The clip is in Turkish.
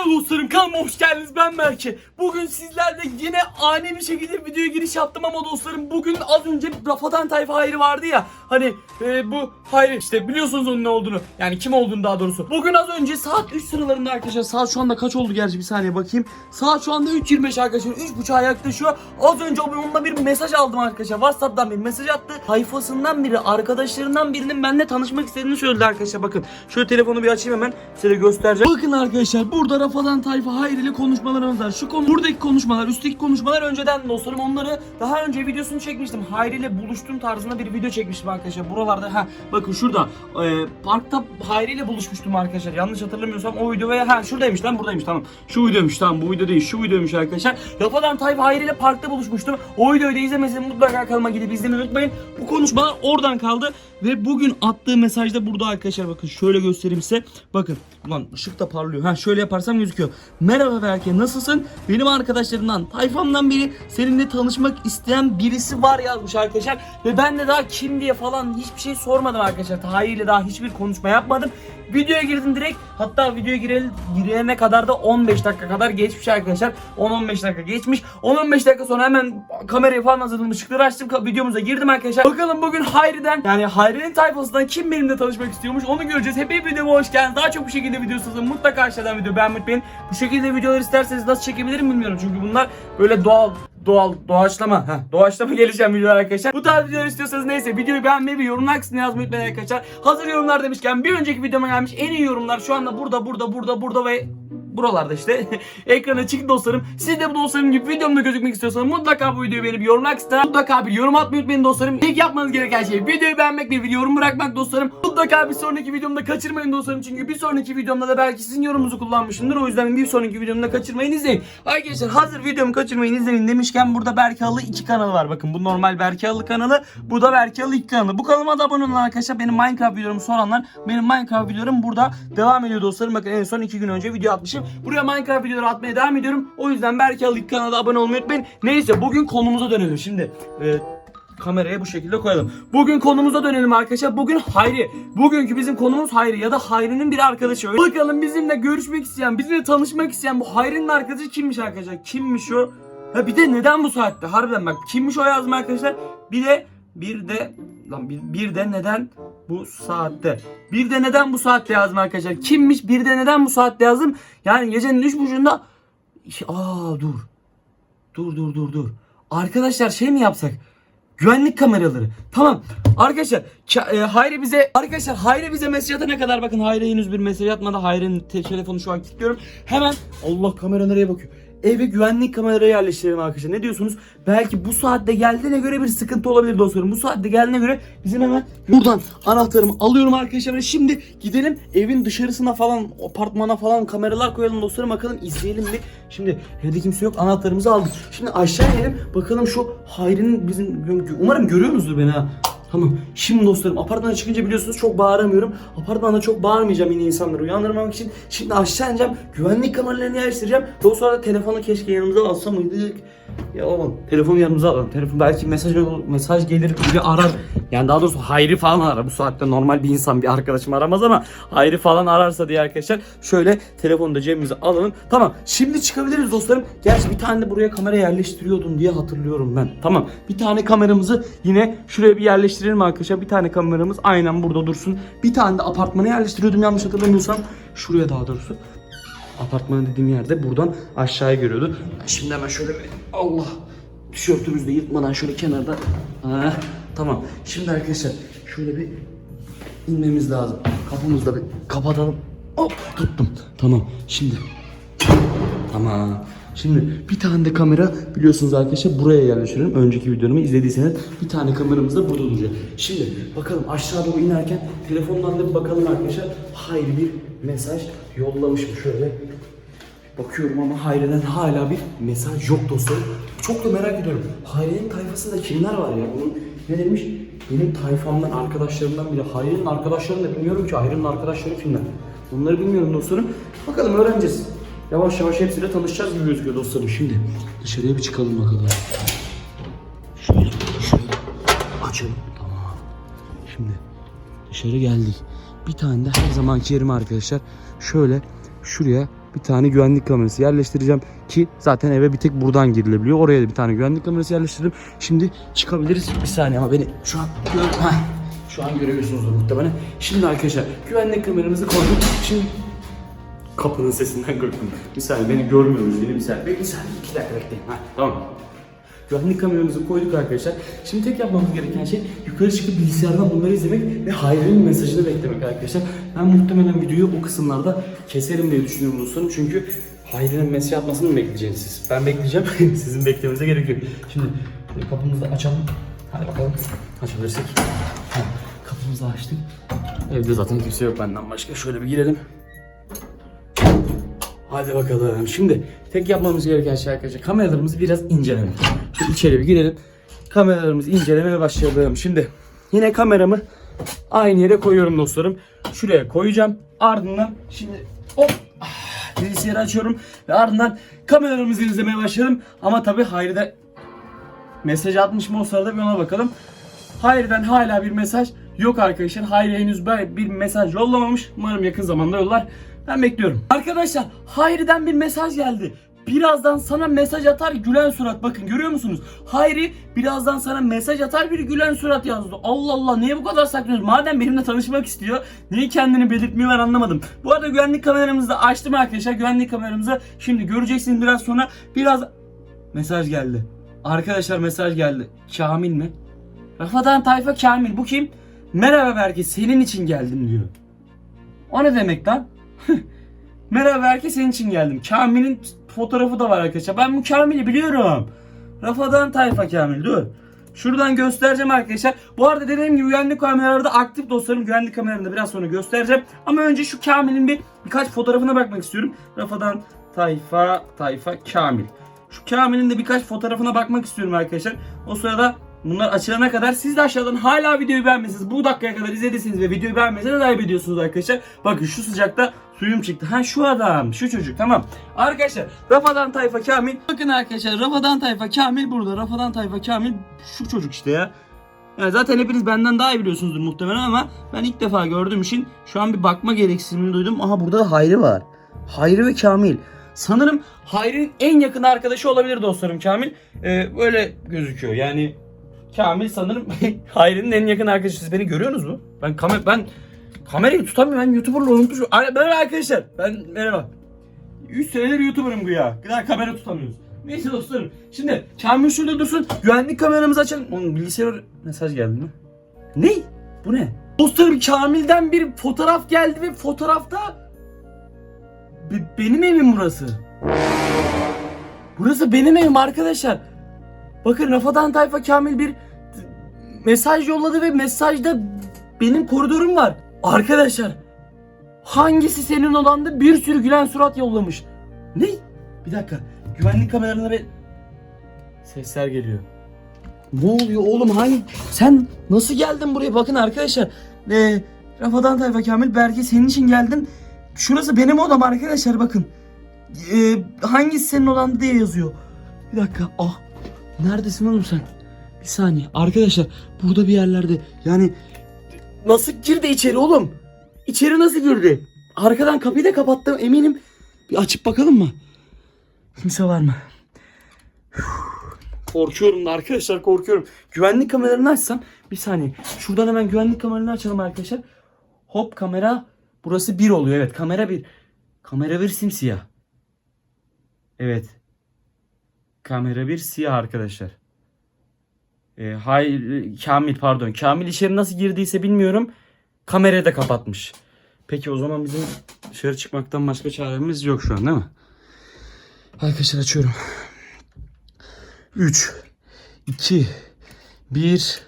Merhaba dostlarım kanalıma hoş geldiniz ben Berke. Bugün sizlerle yine ani bir şekilde videoya giriş yaptım ama dostlarım bugün az önce Rafadan Tayfa Hayri vardı ya. Hani e, bu Hayri işte biliyorsunuz onun ne olduğunu. Yani kim olduğunu daha doğrusu. Bugün az önce saat 3 sıralarında arkadaşlar saat şu anda kaç oldu gerçi bir saniye bakayım. Saat şu anda 3.25 arkadaşlar 3.30'a yaklaşıyor. Az önce onunla bir mesaj aldım arkadaşlar. Whatsapp'tan bir mesaj attı. Sayfasından biri arkadaşlarından birinin benimle tanışmak istediğini söyledi arkadaşlar bakın. Şöyle telefonu bir açayım hemen size göstereceğim. Bakın arkadaşlar burada Rafadan Tayfa Hayri ile konuşmalarımız var. Şu konu buradaki konuşmalar, üstteki konuşmalar önceden dostlarım onları daha önce videosunu çekmiştim. Hayri ile buluştuğum tarzında bir video çekmiştim arkadaşlar. Buralarda ha bakın şurada e, parkta Hayri ile buluşmuştum arkadaşlar. Yanlış hatırlamıyorsam o video veya ha şuradaymış lan buradaymış tamam. Şu videoymuş tamam bu video değil şu videoymuş arkadaşlar. Rafadan Tayfa Hayri ile parkta buluşmuştum. O videoyu da izlemeseniz mutlaka kanalıma gidip izlemeyi unutmayın. Bu konuşmalar oradan kaldı ve bugün attığı mesajda burada arkadaşlar bakın şöyle göstereyim size. Bakın ulan ışık da parlıyor. Ha şöyle yaparsam gözüküyor. Merhaba Berke nasılsın? Benim arkadaşlarımdan tayfamdan biri seninle tanışmak isteyen birisi var yazmış arkadaşlar. Ve ben de daha kim diye falan hiçbir şey sormadım arkadaşlar. Tahir ile daha hiçbir konuşma yapmadım. Videoya girdim direkt. Hatta videoya girel, girene kadar da 15 dakika kadar geçmiş arkadaşlar. 10-15 dakika geçmiş. 10-15 dakika sonra hemen kamerayı falan hazırladım. ışıkları açtım. Videomuza girdim arkadaşlar. Bakalım bugün Hayri'den yani Hayri'nin tayfasından kim benimle tanışmak istiyormuş onu göreceğiz. Hep videoma hoş geldiniz. Daha çok bu şekilde video istiyorsanız mutlaka aşağıdan video beğenmeyi unutmayın. Bu şekilde videolar isterseniz nasıl çekebilirim bilmiyorum. Çünkü bunlar böyle doğal doğal doğaçlama ha doğaçlama geleceğim videolar arkadaşlar. Bu tarz videolar istiyorsanız neyse videoyu beğenmeyi ve yorumlar kısmına yazmayı unutmayın arkadaşlar. Hazır yorumlar demişken bir önceki videoma gelmiş en iyi yorumlar şu anda burada burada burada burada ve buralarda işte ekrana çıktı dostlarım. Siz de bu dostlarım gibi videomda gözükmek istiyorsanız mutlaka bu videoyu beğenip yorumlar kısmına mutlaka bir yorum atmayı unutmayın dostlarım. İlk yapmanız gereken şey videoyu beğenmek ve bir yorum bırakmak dostlarım. Mutlaka bir sonraki videomda kaçırmayın dostlarım çünkü bir sonraki videomda da belki sizin yorumunuzu kullanmışımdır. O yüzden bir sonraki videomda kaçırmayın izleyin. Arkadaşlar hazır videomu kaçırmayın izleyin demişken burada Berke Halı 2 kanalı var. Bakın bu normal Berke Halı kanalı. Bu da Berke Halı 2 kanalı. Bu kanalıma da abone olun arkadaşlar. Benim Minecraft videolarımı soranlar benim Minecraft videolarım burada devam ediyor dostlarım. Bakın en son 2 gün önce video atmışım. Buraya Minecraft videoları atmaya devam ediyorum. O yüzden Berke Halı 2 kanalına abone olmayı unutmayın. Neyse bugün konumuza dönelim. Şimdi e, kameraya bu şekilde koyalım. Bugün konumuza dönelim arkadaşlar. Bugün Hayri. Bugünkü bizim konumuz Hayri ya da Hayri'nin bir arkadaşı. Bakalım bizimle görüşmek isteyen, bizimle tanışmak isteyen bu Hayri'nin arkadaşı kimmiş arkadaşlar? Kimmiş o? Ha bir de neden bu saatte? Harbiden bak kimmiş o yazma arkadaşlar? Bir de bir de lan bir, bir de neden bu saatte? Bir de neden bu saatte yazdım arkadaşlar? Kimmiş? Bir de neden bu saatte yazdım? Yani gecenin üç buçuğunda Aa dur. Dur dur dur dur. Arkadaşlar şey mi yapsak? Güvenlik kameraları. Tamam. Arkadaşlar Ka- e, Hayri bize arkadaşlar Hayri bize mesaj atana kadar bakın Hayri henüz bir mesaj atmadı. Hayri'nin te- telefonu şu an kilitliyorum. Hemen Allah kamera nereye bakıyor? Eve güvenlik kameraları yerleştirelim arkadaşlar. Ne diyorsunuz? Belki bu saatte geldiğine göre bir sıkıntı olabilir dostlarım. Bu saatte geldiğine göre bizim hemen buradan anahtarımı alıyorum arkadaşlar. Şimdi gidelim evin dışarısına falan apartmana falan kameralar koyalım dostlarım. Bakalım izleyelim mi? Şimdi evde kimse yok. Anahtarımızı aldık. Şimdi aşağı inelim. Bakalım şu Hayri'nin bizim umarım görüyorsunuzdur beni ha. Tamam. Şimdi dostlarım apartmana çıkınca biliyorsunuz çok bağıramıyorum. Apartmanda çok bağırmayacağım yine insanları uyandırmamak için. Şimdi aşağı ineceğim. Güvenlik kameralarını yerleştireceğim. Daha sonra da telefonu keşke yanımıza alsa mıydık? Ya oğlum telefonu yanımıza alalım. Telefon belki mesaj mesaj gelir biri arar. Yani daha doğrusu Hayri falan arar. Bu saatte normal bir insan bir arkadaşım aramaz ama Hayri falan ararsa diye arkadaşlar şöyle telefonu da cebimize alalım. Tamam şimdi çıkabiliriz dostlarım. Gerçi bir tane de buraya kamera yerleştiriyordum diye hatırlıyorum ben. Tamam bir tane kameramızı yine şuraya bir yerleştirelim arkadaşlar. Bir tane kameramız aynen burada dursun. Bir tane de apartmana yerleştiriyordum yanlış hatırlamıyorsam. Şuraya daha doğrusu. Apartman dediğim yerde buradan aşağıya görüyordu. Şimdi hemen şöyle bir Allah tişörtümüzü de yırtmadan şöyle kenarda. Ha, tamam. Şimdi arkadaşlar şöyle bir inmemiz lazım. Kapımızı da bir kapatalım. Hop tuttum. Tamam. Şimdi Tamam. Şimdi bir tane de kamera biliyorsunuz arkadaşlar buraya yerleştiriyorum. Önceki videomu izlediyseniz bir tane kameramız da burada duracak. Şimdi bakalım aşağı doğru inerken telefondan da bir bakalım arkadaşlar. Hayır bir mesaj yollamış mı şöyle. Bakıyorum ama Hayri'den hala bir mesaj yok dostlarım. Çok da merak ediyorum. Hayri'nin tayfasında kimler var ya? Bunun ne demiş? Benim tayfamdan, arkadaşlarımdan biri. Hayri'nin arkadaşlarını da bilmiyorum ki. Hayri'nin arkadaşları kimler? Bunları bilmiyorum dostlarım. Bakalım öğreneceğiz. Yavaş yavaş hepsiyle tanışacağız gibi gözüküyor dostlarım. Şimdi dışarıya bir çıkalım bakalım. Şöyle, şöyle açalım. Tamam. Şimdi dışarı geldik. Bir tane de her zamanki yerim arkadaşlar. Şöyle şuraya bir tane güvenlik kamerası yerleştireceğim ki zaten eve bir tek buradan girilebiliyor. Oraya da bir tane güvenlik kamerası yerleştirdim. Şimdi çıkabiliriz. Bir saniye ama beni şu an gör Heh. Şu an görüyorsunuzdur muhtemelen. Şimdi arkadaşlar güvenlik kameramızı koyduk. Şimdi kapının sesinden korktum. Bir saniye beni görmüyoruz yine bir saniye. Bir saniye iki dakika bekleyin. Ha, tamam. Güvenlik kameramızı koyduk arkadaşlar. Şimdi tek yapmamız gereken şey yukarı çıkıp bilgisayardan bunları izlemek ve Hayri'nin mesajını beklemek arkadaşlar. Ben muhtemelen videoyu o kısımlarda keserim diye düşünüyorum dostlarım. Çünkü Hayri'nin mesaj atmasını mı bekleyeceksiniz siz? Ben bekleyeceğim. Sizin beklemenize gerek yok. Şimdi kapımızı açalım. Hadi bakalım. Açabilirsek. Kapımızı açtık. Evde zaten kimse yok benden başka. Şöyle bir girelim. Hadi bakalım. Şimdi tek yapmamız gereken şey arkadaşlar kameralarımızı biraz incelemek. Şimdi içeri bir girelim. Kameralarımızı incelemeye başlayalım. Şimdi yine kameramı aynı yere koyuyorum dostlarım. Şuraya koyacağım. Ardından şimdi hop ah, bilgisayarı açıyorum ve ardından kameralarımızı izlemeye başladım. Ama tabii Hayri'de mesaj atmış mı o sırada bir ona bakalım. Hayri'den hala bir mesaj yok arkadaşlar. Hayri henüz bir bir mesaj yollamamış. Umarım yakın zamanda yollar. Ben bekliyorum. Arkadaşlar Hayri'den bir mesaj geldi. Birazdan sana mesaj atar gülen surat. Bakın görüyor musunuz? Hayri birazdan sana mesaj atar bir gülen surat yazdı. Allah Allah niye bu kadar saklıyorsun? Madem benimle tanışmak istiyor. Niye kendini belirtmiyor ben anlamadım. Bu arada güvenlik kameramızı da açtım arkadaşlar. Güvenlik kameramızı şimdi göreceksiniz biraz sonra. Biraz mesaj geldi. Arkadaşlar mesaj geldi. Kamil mi? Rafadan Tayfa Kamil. Bu kim? Merhaba Berke senin için geldim diyor. O ne demek lan? Merhaba Berke senin için geldim. Kamil'in fotoğrafı da var arkadaşlar. Ben bu Kamil'i biliyorum. Rafadan Tayfa Kamil dur. Şuradan göstereceğim arkadaşlar. Bu arada dediğim gibi güvenlik kameralarda aktif dostlarım. Güvenlik kameralarında biraz sonra göstereceğim. Ama önce şu Kamil'in bir birkaç fotoğrafına bakmak istiyorum. Rafadan Tayfa Tayfa Kamil. Şu Kamil'in de birkaç fotoğrafına bakmak istiyorum arkadaşlar. O sırada bunlar açılana kadar siz de aşağıdan hala videoyu beğenmesiniz. Bu dakikaya kadar izlediyseniz ve videoyu beğenmeseniz ayıp ediyorsunuz arkadaşlar. Bakın şu sıcakta suyum çıktı. Ha şu adam, şu çocuk tamam. Arkadaşlar Rafadan Tayfa Kamil. Bakın arkadaşlar Rafadan Tayfa Kamil burada. Rafadan Tayfa Kamil şu çocuk işte ya. Yani zaten hepiniz benden daha iyi biliyorsunuzdur muhtemelen ama ben ilk defa gördüğüm için şu an bir bakma gereksinimi duydum. Aha burada da Hayri var. Hayri ve Kamil. Sanırım Hayri'nin en yakın arkadaşı olabilir dostlarım Kamil. Ee, böyle gözüküyor yani Kamil sanırım Hayri'nin en yakın arkadaşı. Siz beni görüyorsunuz mu? Ben kamer ben kamerayı tutamıyorum. Ben YouTuber'la unutmuşum. Merhaba arkadaşlar. Ben merhaba. 3 senedir YouTuber'ım güya. Daha kamera tutamıyoruz. Neyse dostlarım. Şimdi Kamil şurada dursun. Güvenlik kameramızı açalım. Onun bilgisayar mesaj geldi mi? Ne? Bu ne? Dostlarım Kamil'den bir fotoğraf geldi ve fotoğrafta Be- benim evim burası. Burası benim evim arkadaşlar. Bakın Rafadan Tayfa Kamil bir mesaj yolladı ve mesajda benim koridorum var. Arkadaşlar hangisi senin odanda bir sürü gülen surat yollamış. Ne? Bir dakika. Güvenlik kameralarına bir sesler geliyor. Ne oluyor oğlum hangi? Sen nasıl geldin buraya? Bakın arkadaşlar. Ee, Rafadan Tayfa Kamil Berke senin için geldim. Şurası benim odam arkadaşlar bakın. Ee, hangisi senin odanda diye yazıyor. Bir dakika. Ah. Neredesin oğlum sen? Bir saniye. Arkadaşlar burada bir yerlerde. Yani nasıl girdi içeri oğlum? İçeri nasıl girdi? Arkadan kapıyı da kapattım eminim. Bir açıp bakalım mı? Kimse var mı? Korkuyorum da arkadaşlar korkuyorum. Güvenlik kameralarını açsam bir saniye. Şuradan hemen güvenlik kameralarını açalım arkadaşlar. Hop kamera burası bir oluyor evet kamera bir. Kamera bir simsiyah. Evet. Kamera bir siyah arkadaşlar. Ee, hayır Kamil pardon. Kamil içeri nasıl girdiyse bilmiyorum. Kamerayı da kapatmış. Peki o zaman bizim dışarı çıkmaktan başka çaremiz yok şu an değil mi? Arkadaşlar açıyorum. 3 2 1